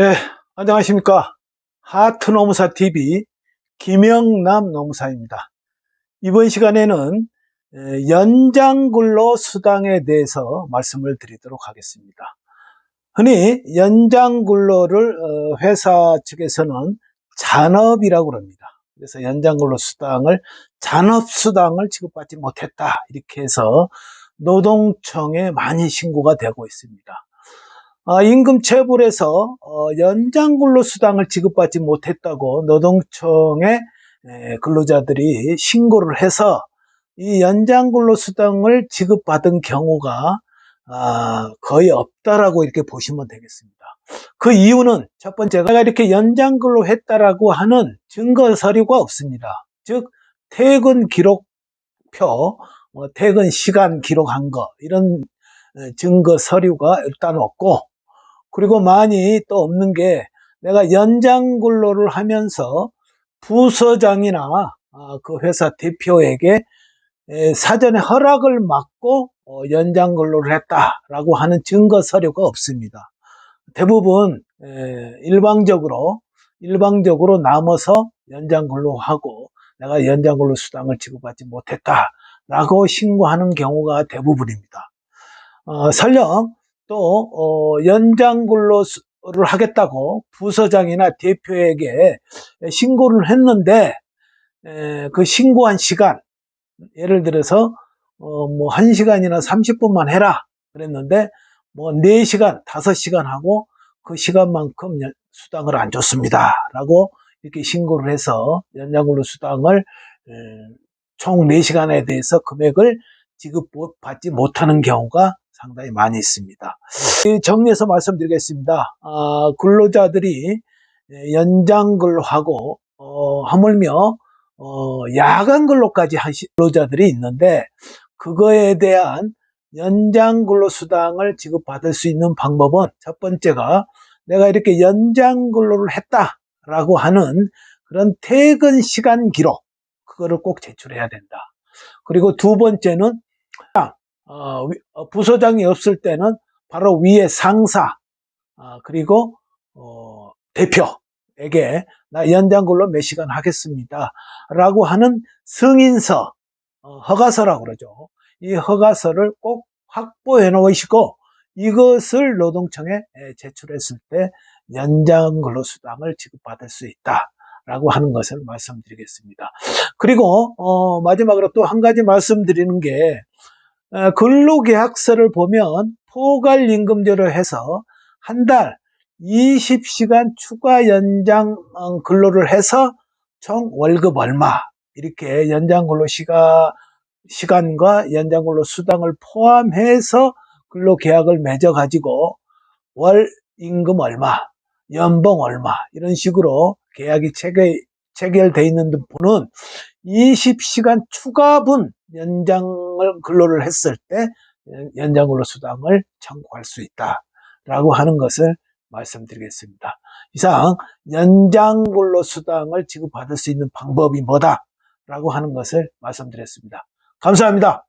예, 안녕하십니까. 하트노무사TV 김영남 노무사입니다. 이번 시간에는 에, 연장근로 수당에 대해서 말씀을 드리도록 하겠습니다. 흔히 연장근로를 어, 회사 측에서는 잔업이라고 합니다. 그래서 연장근로 수당을 잔업수당을 지급받지 못했다 이렇게 해서 노동청에 많이 신고가 되고 있습니다. 아, 임금 체불에서 어, 연장근로 수당을 지급받지 못했다고 노동청에 에, 근로자들이 신고를 해서 이 연장근로 수당을 지급받은 경우가 아, 거의 없다라고 이렇게 보시면 되겠습니다. 그 이유는 첫 번째가 이렇게 연장근로 했다라고 하는 증거 서류가 없습니다. 즉 퇴근 기록표, 뭐 퇴근 시간 기록한 거 이런 에, 증거 서류가 일단 없고 그리고 많이 또 없는 게 내가 연장 근로를 하면서 부서장이나 아, 그 회사 대표에게 에, 사전에 허락을 받고 어, 연장 근로를 했다라고 하는 증거 서류가 없습니다. 대부분 에, 일방적으로 일방적으로 남아서 연장 근로하고 내가 연장 근로 수당을 지급받지 못했다라고 신고하는 경우가 대부분입니다. 어, 설령 또 어, 연장 근로를 하겠다고 부서장이나 대표에게 신고를 했는데 에, 그 신고한 시간 예를 들어서 어, 뭐 1시간이나 30분만 해라 그랬는데 뭐 4시간, 5시간 하고 그 시간만큼 연- 수당을 안 줬습니다. 라고 이렇게 신고를 해서 연장근로 수당을 에, 총 4시간에 대해서 금액을 지급 받지 못하는 경우가 상당히 많이 있습니다. 이 정리해서 말씀드리겠습니다. 아, 근로자들이 연장 근로하고 어, 하물며 어, 야간 근로까지 하신 근로자들이 있는데 그거에 대한 연장 근로 수당을 지급받을 수 있는 방법은 첫 번째가 내가 이렇게 연장 근로를 했다라고 하는 그런 퇴근 시간 기록 그거를 꼭 제출해야 된다. 그리고 두 번째는 어, 위- 어, 부서장이 없을 때는 바로 위에 상사 아, 그리고 어, 대표에게 나 연장 근로 몇 시간 하겠습니다. 라고 하는 승인서, 어, 허가서라고 그러죠. 이 허가서를 꼭 확보해 놓으시고 이것을 노동청에 에, 제출했을 때 연장 근로수당을 지급받을 수 있다 라고 하는 것을 말씀드리겠습니다. 그리고 어, 마지막으로 또 한 가지 말씀드리는 게 어, 근로계약서를 보면 포괄임금제로 해서 한 달 20시간 추가 연장 어, 근로를 해서 총 월급 얼마? 이렇게 연장 근로 시가, 시간과 연장 근로 수당을 포함해서 근로계약을 맺어 가지고 월 임금 얼마, 연봉 얼마? 이런 식으로 계약이 체결, 체결돼 있는 분은 20시간 추가분 연장을 근로를 했을 때 연장 근로 수당을 청구할 수 있다라고 하는 것을 말씀드리겠습니다. 이상 연장 근로 수당을 지급받을 수 있는 방법이 뭐다라고 하는 것을 말씀드렸습니다. 감사합니다.